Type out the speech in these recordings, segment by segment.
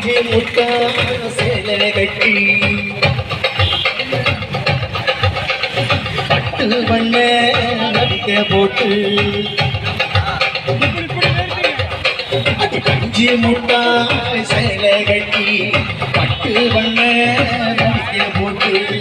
நெஞ்சு முத்தா சேலை கட்டி பட்டு பண்ண நடிக்க போட்டு அது கஞ்சி முட்டாய் சேலை கட்டி பட்டு பண்ண நடிக்க போட்டு.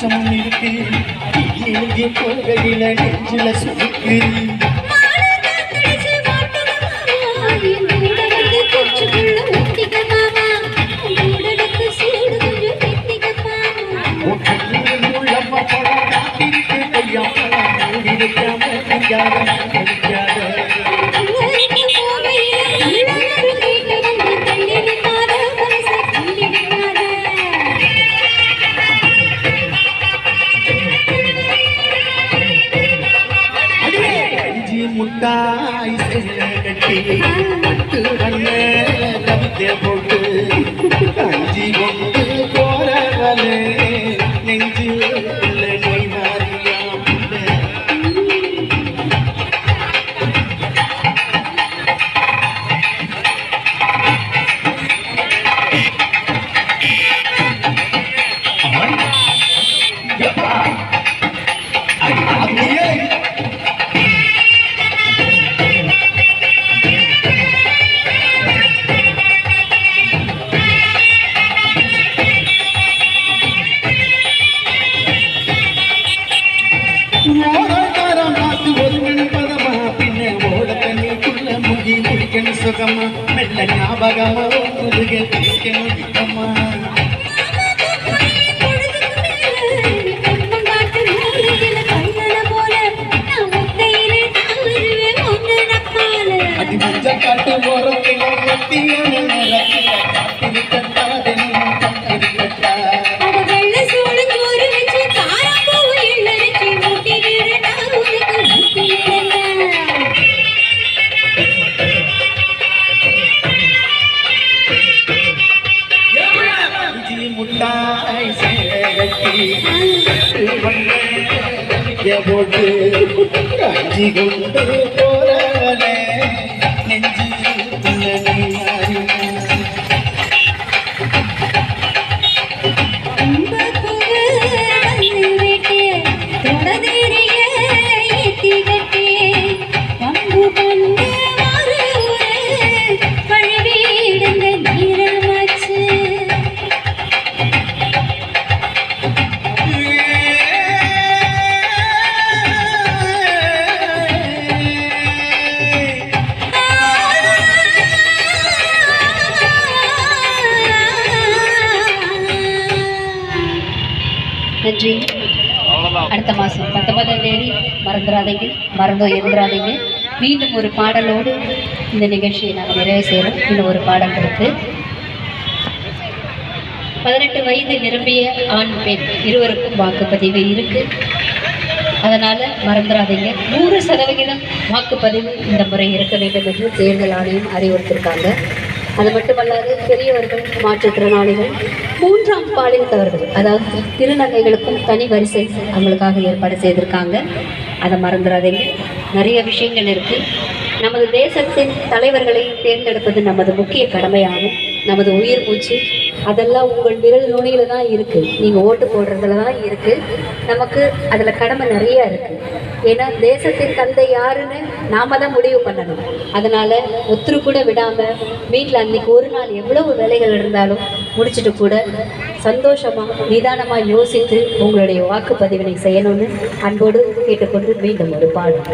கொசுவதில் சுச்சமும் இருக்கு இங்கே போகையில நெஞ்சில சுருக்கு உள்ளம்ம முட்டாய் கட்டி பட்டு வண்ண கவிதை போட்டு அஞ்சி கொண்டு ஓடக்காரம் பார்த்து ஒதுங்கணும் பின்ன ஓட தண்ணிக்குள்ள முகி குடிக்கணும் சுகமா. மெல்ல ஞாபகமா முதுக குடிக்கணும் காட்டு ஓரத்துல கட்டியான நிறத்துல அஞ்சி போட்டு கொண்டு போறவனே. நெஞ்சு நன்றி. அடுத்த மாதம் பத்தொன்பதாம் தேதி மறந்துடாதீங்க மறந்தோ இருந்துடாதீங்க மீண்டும் ஒரு பாடலோடு இந்த நிகழ்ச்சியை நாங்கள் நிறைவு செய்கிறோம். இன்னும் ஒரு பாடல் இருக்கு. பதினெட்டு வயது நிரம்பிய ஆண் பெண் இருவருக்கும் வாக்குப்பதிவு இருக்கு. அதனால மறந்துடாதீங்க நூறு சதவிகிதம் வாக்குப்பதிவு இந்த முறை இருக்க வேண்டும் என்று தேர்தல் ஆணையம் அறிவுறுத்திருக்காங்க அது மட்டுமல்லாது பெரியவர்கள் மாற்றுத்திறனாளிகள் மூன்றாம் பாலினத்தவர்கள் அதாவது திருநங்கைகளுக்கும் தனி வரிசை அவங்களுக்காக ஏற்பாடு செய்திருக்காங்க. அதை மறந்துடாதீங்க நிறைய விஷயங்கள் இருக்குது நமது தேசத்தின் தலைவர்களை தேர்ந்தெடுப்பது நமது முக்கிய கடமையாகும். நமது உயிர் மூச்சு அதெல்லாம் உங்கள் விரல் நுனியில தான் இருக்கு. நீங்க ஓட்டு போடுறதுல தான் இருக்கு. நமக்கு அதுல கடமை நிறைய இருக்கு. ஏன்னா தேசத்தின் தந்தை யாருன்னு நாம தான் முடிவு பண்ணணும். அதனால ஒத்துரு கூட விடாம வீட்டில் அன்னைக்கு ஒரு நாள் எவ்வளவு வேலைகள் இருந்தாலும் முடிச்சுட்டு கூட சந்தோஷமா நிதானமா யோசித்து உங்களுடைய வாக்குப்பதிவினை செய்யணும்னு அன்போடு கேட்டுக்கொண்டு மீண்டும் ஒரு பாடம்